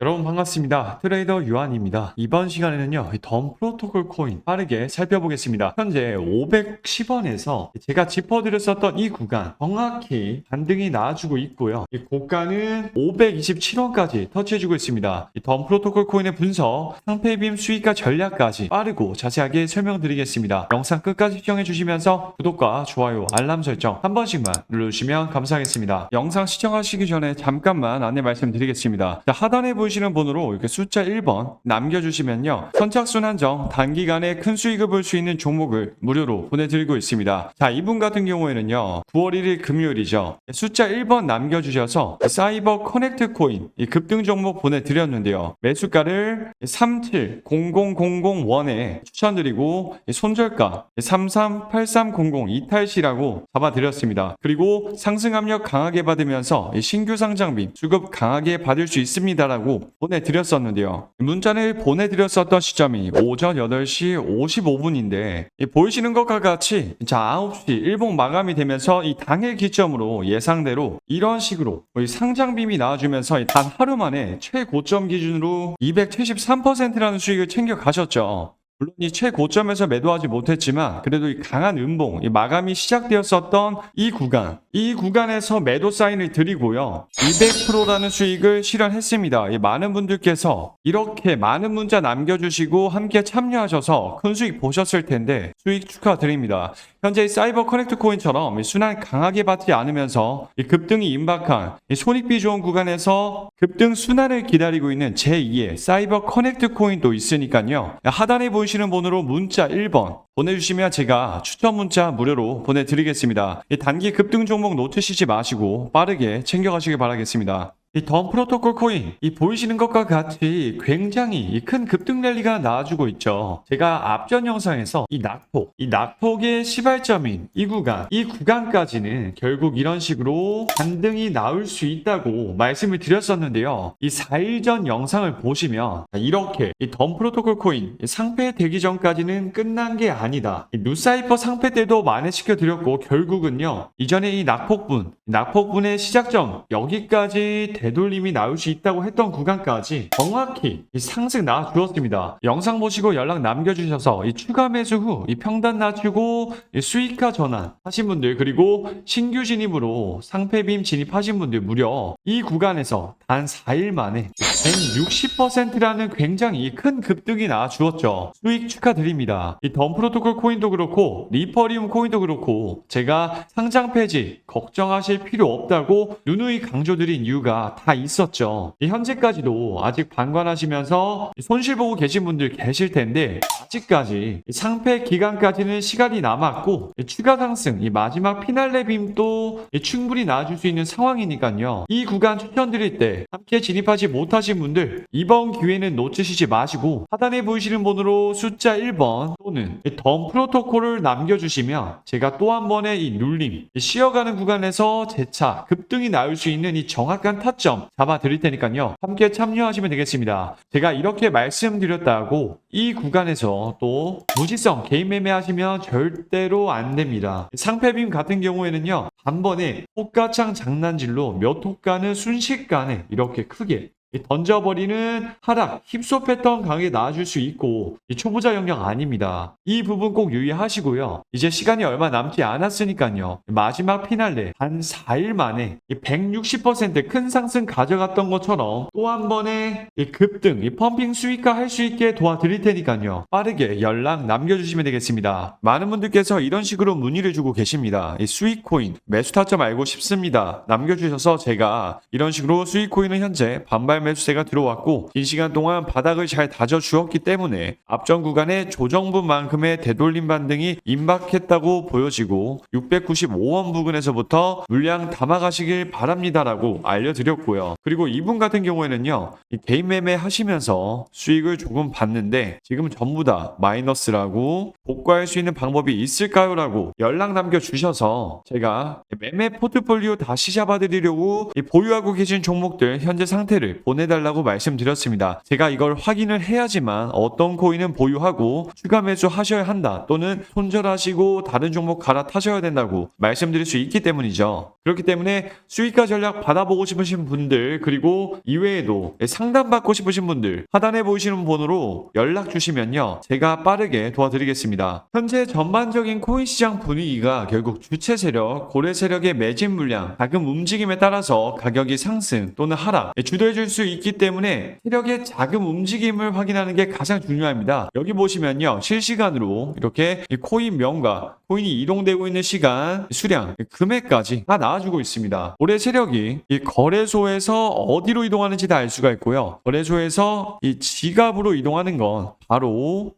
여러분 반갑습니다. 트레이더 유한입니다. 이번 시간에는요, 이덤 프로토콜 코인 빠르게 살펴보겠습니다. 현재 510원에서 제가 짚어드렸었던 이 구간 정확히 반등이 나와주고 있고요. 이 고가는 527원까지 터치해주고 있습니다. 이덤 프로토콜 코인의 분석, 상패빔 수익과 전략까지 빠르고 자세하게 설명드리겠습니다. 영상 끝까지 시청해주시면서 구독과 좋아요, 알람 설정 한 번씩만 눌러주시면 감사하겠습니다. 영상 시청하시기 전에 잠깐만 안내 말씀드리겠습니다. 자, 하단에 보이 시는 번호로 이렇게 숫자 1번 남겨주시면요. 선착순 한정 단기간에 큰 수익을 볼 수 있는 종목을 무료로 보내드리고 있습니다. 자, 이분 같은 경우에는요. 9월 1일 금요일이죠. 숫자 1번 남겨주셔서 사이버 커넥트 코인 이 급등 종목 보내드렸는데요. 매수가를 370001에 추천드리고 손절가 338300 이탈시라고 잡아드렸습니다. 그리고 상승 압력 강하게 받으면서 이 신규 상장비 수급 강하게 받을 수 있습니다라고 보내드렸었는데요. 문자를 보내드렸었던 시점이 오전 8시 55분인데 보이시는 것과 같이 자 9시 일봉 마감이 되면서 이 당일 기점으로 예상대로 이런 식으로 이 상장빔이 나와주면서 단 하루 만에 최고점 기준으로 273%라는 수익을 챙겨 가셨죠. 물론 이 최고점에서 매도하지 못했지만 그래도 이 강한 음봉, 이 마감이 시작되었었던 이 구간, 이 구간에서 매도 사인을 드리고요. 200%라는 수익을 실현했습니다. 이 많은 분들께서 이렇게 많은 문자 남겨주시고 함께 참여하셔서 큰 수익 보셨을 텐데 수익 축하드립니다. 현재 이 사이버 커넥트 코인처럼 이 순환 강하게 받지 않으면서 이 급등이 임박한 이 손익비 좋은 구간에서 급등 순환을 기다리고 있는 제2의 사이버 커넥트 코인도 있으니까요. 하단에 보이시는 번호로 문자 1번 보내주시면 제가 추천 문자 무료로 보내드리겠습니다. 이 단기 급등 종목 놓치시지 마시고 빠르게 챙겨가시기 바라겠습니다. 이 덤 프로토콜 코인, 이 보이시는 것과 같이 굉장히 이큰 급등 랠리가 나와주고 있죠. 제가 앞전 영상에서 이 낙폭, 이 낙폭의 시발점인 이 구간, 이 구간까지는 결국 이런 식으로 반등이 나올 수 있다고 말씀을 드렸었는데요. 이 4일 전 영상을 보시면 이렇게 이 덤 프로토콜 코인 이 상패 되기 전까지는 끝난 게 아니다. 이 누사이퍼 상패 때도 만회시켜 드렸고 결국은요. 이전에 이 낙폭분, 낙폭분의 시작점 여기까지 되 돌림이 나올 수 있다고 했던 구간까지 정확히 이 상승 나와 주었습니다. 영상 보시고 연락 남겨주셔서 이 추가 매수 후 이 평단 낮추고 이 수익화 전환 하신 분들 그리고 신규 진입으로 상패빔 진입하신 분들 무려 이 구간에서 단 4일 만에 160%라는 굉장히 큰 급등이 나와 주었죠. 수익 축하드립니다. 이 덤 프로토콜 코인도 그렇고 리퍼리움 코인도 그렇고 제가 상장 폐지 걱정하실 필요 없다고 누누이 강조드린 이유가 다 있었죠. 이 현재까지도 아직 방관하시면서 손실 보고 계신 분들 계실 텐데 아직까지 이 상패 기간까지는 시간이 남았고 이 추가 상승 이 마지막 피날레 빔도 이 충분히 나와줄 수 있는 상황이니까요. 이 구간 추천드릴 때 함께 진입하지 못하신 분들 이번 기회는 놓치시지 마시고 하단에 보이시는 번호로 숫자 1번 또는 이덤 프로토콜을 남겨주시면 제가 또 한 번의 이 눌림 이 쉬어가는 구간에서 재차 급등이 나올 수 있는 이 정확한 타점 잡아 드릴 테니까요. 함께 참여하시면 되겠습니다. 제가 이렇게 말씀드렸다고 이 구간에서 또 무지성 개인 매매 하시면 절대로 안 됩니다. 상패빔 같은 경우에는요. 단번에 호가창 장난질로 몇 호가는 순식간에 이렇게 크게 이 던져버리는 하락, 힙소 패턴 강하게 나와줄 수 있고 이 초보자 영역 아닙니다. 이 부분 꼭 유의하시고요. 이제 시간이 얼마 남지 않았으니까요. 마지막 피날레 한 4일 만에 160%큰 상승 가져갔던 것처럼 또 한 번의 이 급등, 이 펌핑 수익화 할 수 있게 도와드릴 테니까요. 빠르게 연락 남겨주시면 되겠습니다. 많은 분들께서 이런 식으로 문의를 주고 계십니다. 이 수익 코인 매수 타점 알고 싶습니다. 남겨주셔서 제가 이런 식으로 수익 코인은 현재 반발 매수세가 들어왔고 긴 시간 동안 바닥을 잘 다져 주었기 때문에 앞전 구간의 조정분만큼의 되돌림 반등이 임박했다고 보여지고 695원 부근에서부터 물량 담아가시길 바랍니다라고 알려드렸고요. 그리고 이분 같은 경우에는요 이 개인 매매 하시면서 수익을 조금 봤는데 지금 전부 다 마이너스라고 복구할 수 있는 방법이 있을까요?라고 연락 남겨주셔서 제가 매매 포트폴리오 다시 잡아드리려고 이 보유하고 계신 종목들 현재 상태를 보내달라고 말씀드렸습니다. 제가 이걸 확인을 해야지만 어떤 코인은 보유하고 추가 매수 하셔야 한다 또는 손절하시고 다른 종목 갈아타셔야 된다고 말씀드릴 수 있기 때문이죠. 그렇기 때문에 수익화 전략 받아보고 싶으신 분들 그리고 이외에도 상담받고 싶으신 분들 하단에 보이시는 번호로 연락 주시면요. 제가 빠르게 도와드리겠습니다. 현재 전반적인 코인 시장 분위기가 결국 주체 세력, 고래 세력의 매진 물량, 자금 움직임에 따라서 가격이 상승 또는 하락 주도해 줄 수 있기 때문에 세력의 자금 움직임을 확인하는 게 가장 중요합니다. 여기 보시면요. 실시간으로 이렇게 이 코인 명과 코인이 이동되고 있는 시간, 수량, 금액까지 다 나와주고 있습니다. 올해 세력이 이 거래소에서 어디로 이동하는지 다 알 수가 있고요. 거래소에서 이 지갑으로 이동하는 건 바로 이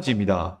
입니다.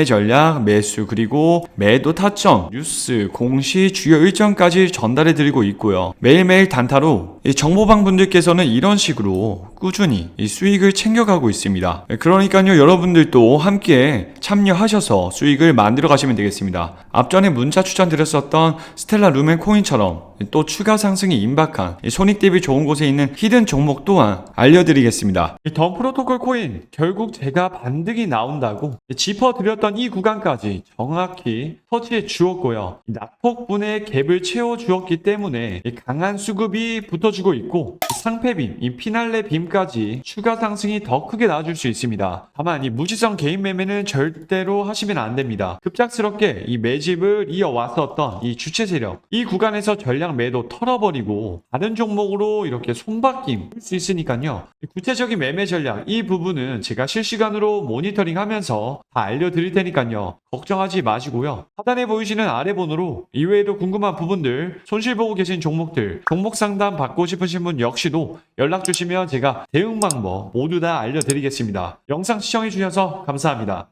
전략, 매수 그리고 매도 타점, 뉴스, 공시, 주요 일정까지 전달해 드리고 있고요. 매일매일 단타로 이 정보방 분들께서는 이런 식으로 꾸준히 이 수익을 챙겨가고 있습니다. 그러니까요, 여러분들도 함께 참여하셔서 수익을 만들어 가시면 되겠습니다. 앞전에 문자 추천드렸었던 스텔라 루멘 코인처럼 또 추가 상승이 임박한 이 손익 대비 좋은 곳에 있는 히든 종목 또한 알려드리겠습니다. 던 프로토콜 코인 결국 제가 반등이 나온다고 짚어드렸던 이 구간까지 정확히 터치해 주었고요. 이 낙폭분의 갭을 채워 주었기 때문에 이 강한 수급이 붙어주고 있고 이 상패빔, 이 피날레 빔까지 추가 상승이 더 크게 나와줄 수 있습니다. 다만 이 무지성 개인 매매는 절대로 하시면 안 됩니다. 급작스럽게 이 매집을 이어왔었던 이 주체 세력 이 구간에서 전량 매도 털어버리고 다른 종목으로 이렇게 손바뀜 할 수 있으니까요. 이 구체적인 매매 전략 이 부분은 제가 실시간으로 모니터링하면서 다 알려드릴 테니까요. 걱정하지 마시고요. 하단에 보이시는 아래 번호로 이외에도 궁금한 부분들, 손실 보고 계신 종목들, 종목 상담 받고 싶으신 분 역시도 연락 주시면 제가 대응 방법 모두 다 알려드리겠습니다. 영상 시청해 주셔서 감사합니다.